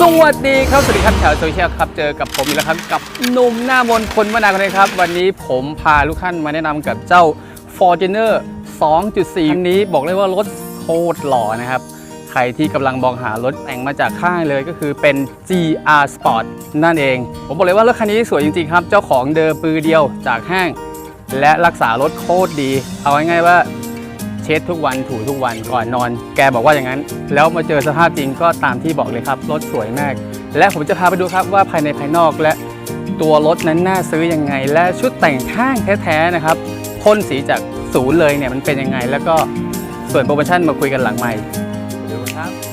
สวัสดีครับ สวัสดีครับชาวโซเชียลครับเจอกับผมอีกแล้วครับกับหนุ่มหน้ามนคนมนาคนนี้ครับ วันนี้ผมพาทุกท่านมาแนะนำกับเจ้า Fortuner 2.4 คันนี้บอกเลยว่ารถโคตรหล่อนะครับ ใครที่กำลังมองหารถแต่งมาจากข้างเลยก็คือเป็น GR Sport นั่นเอง ผมบอกเลยว่ารถคันนี้สวยจริงๆครับ เจ้าของเดิมปือเดียวจากห้าง และรักษารถโคตรดี เอาง่ายๆว่า ช็ดทุกวันถูทุกวันก่อนนอน แกบอกว่าอย่างนั้น แล้วมาเจอสภาพจริงก็ตามที่บอกเลยครับ รถสวยมาก และผมจะพาไปดูครับว่าภายในภายนอกและตัวรถนั้นน่าซื้อยังไง และชุดแต่งข้างแท้ๆนะครับพ่นสีจากศูนย์เลยเนี่ยมันเป็นยังไง แล้วก็ส่วนโปรโมชั่นมาคุยกันหลังใหม่ดูครับ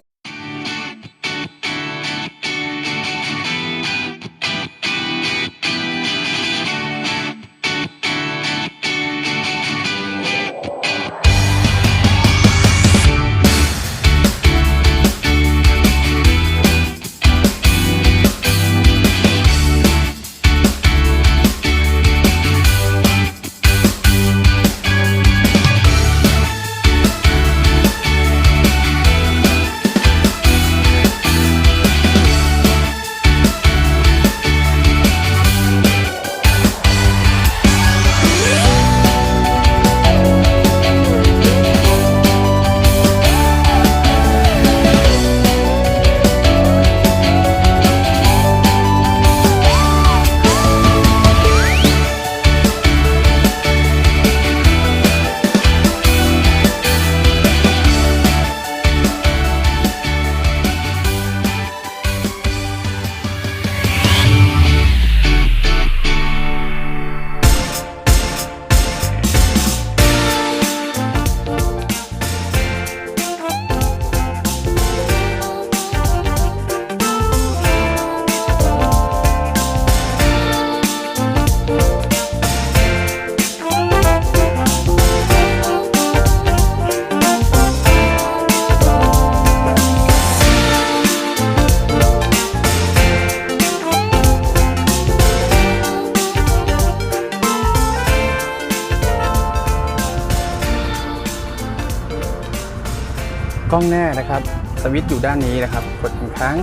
ล้องหน้านะครับ สวิตช์อยู่ด้านนี้นะครับ กดหนึ่งครั้ง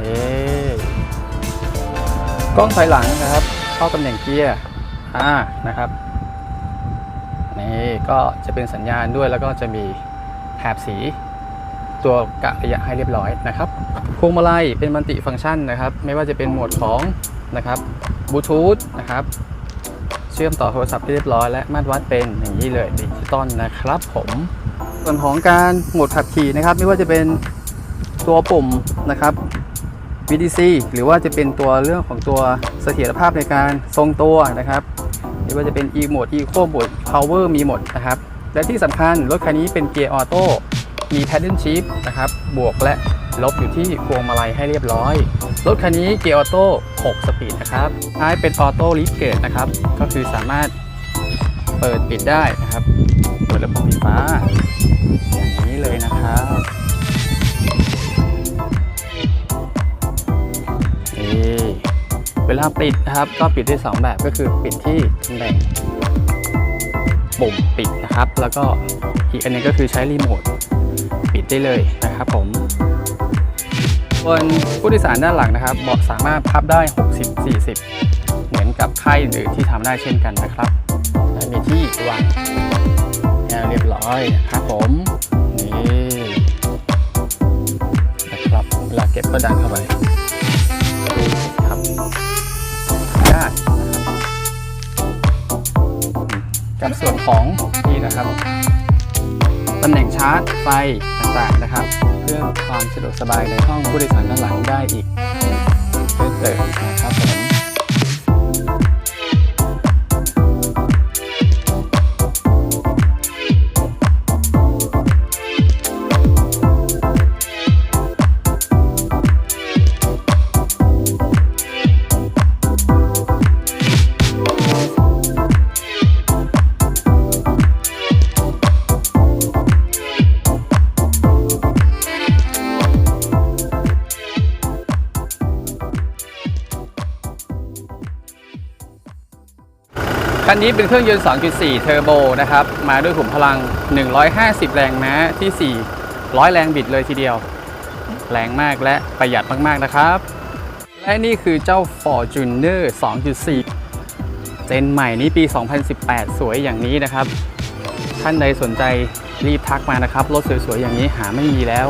นี่กล้องถอยหลังนะครับ เข้าตำแหน่งเกียร์อ่านะครับนี่ก็จะเป็นสัญญาณด้วยแล้วก็จะมีแถบสี ตัวกะระยะให้เรียบร้อยนะครับพวงมาลัยเป็นมัลติฟังก์ชันนะครับ ไม่ว่าจะเป็นโหมดของนะครับบลูทูธนะครับเชื่อมต่อโทรศัพท์ที่เรียบร้อยและมาตรวัดเป็นอย่างนี้เลยดิจิตอลนะครับผม ส่วนของการโหมดขับขี่นะครับ ไม่ว่าจะเป็นตัวปุ่มนะครับ VDC หรือว่าจะเป็นตัวเรื่องของตัวเสถียรภาพในการทรงตัวนะครับหรือว่าจะเป็น e โหมด eco โหมด power มีหมดนะครับ และที่สำคัญรถคันนี้เป็นเกียร์ออโต้มี paddle shift นะครับ บวกและลบอยู่ที่พวงมาลัยให้เรียบร้อย รถคันนี้เกียร์ออโต้ 6 สปีดนะครับท้ายเป็นออโต้ลิฟเกตนะครับ ก็คือสามารถเปิดปิดได้นะครับ เปิดระบบไฟฟ้า นี้เลยนะครับนี่เวลาปิดนะครับก็ปิดได้สองแบบก็คือปิดที่ตำแหน่งปุ่มปิดนะครับ แล้วก็อีกอันหนึงก็คือใช้รีโมทปิดได้เลยนะครับผมบนผู้โดยสารด้านหลังนะครับเบาะสามารถพับได้ 60-40 เหมือนกับค่ายอื่นๆที่ทำได้เช่นกันนะครับ มีที่วางเรียบร้อยนะครับผม ก็บก็ดันเข้าไปครับได้นะครับกับส่วนของนี่นะครับตำแหน่งชาร์จไฟต่างๆนะครับ เพื่อความสะดวกสบายในห้องผู้โดยสารด้านหลังได้อีกเพิ่มเติมนะครับ คันนี้เป็นเครื่องยนต์ 2.4 เทอร์โบนะครับ มาด้วยขุมพลัง 150 แรงม้าที่ 400 แรงบิดเลยทีเดียว แรงมากและประหยัดมากๆนะครับ และนี่คือเจ้า Fortuner 2.4 เจนใหม่นี้ปี 2018 สวยอย่างนี้นะครับ ท่านใดสนใจรีบทักมานะครับ รถสวยๆ อย่างนี้หาไม่มีแล้ว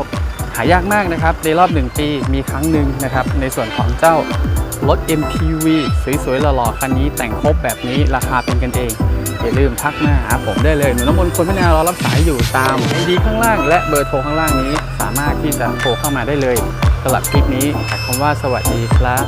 หายากมากนะครับ ในรอบ 1 ปีมีครั้งหนึ่งนะครับ ในส่วนของเจ้า รถ MPV สวยๆหล่อๆคันนี้แต่งครบแบบนี้ราคาเป็นกันเอง อย่าลืมทักมาหาผมได้เลยหนูน้ำมนต์คนพัฒนารอรับสายอยู่ตามไอดีข้างล่าง และเบอร์โทรข้างล่างนี้ สามารถที่จะโทรเข้ามาได้เลยสำหรับคลิปนี้แต่คำว่าสวัสดีครับ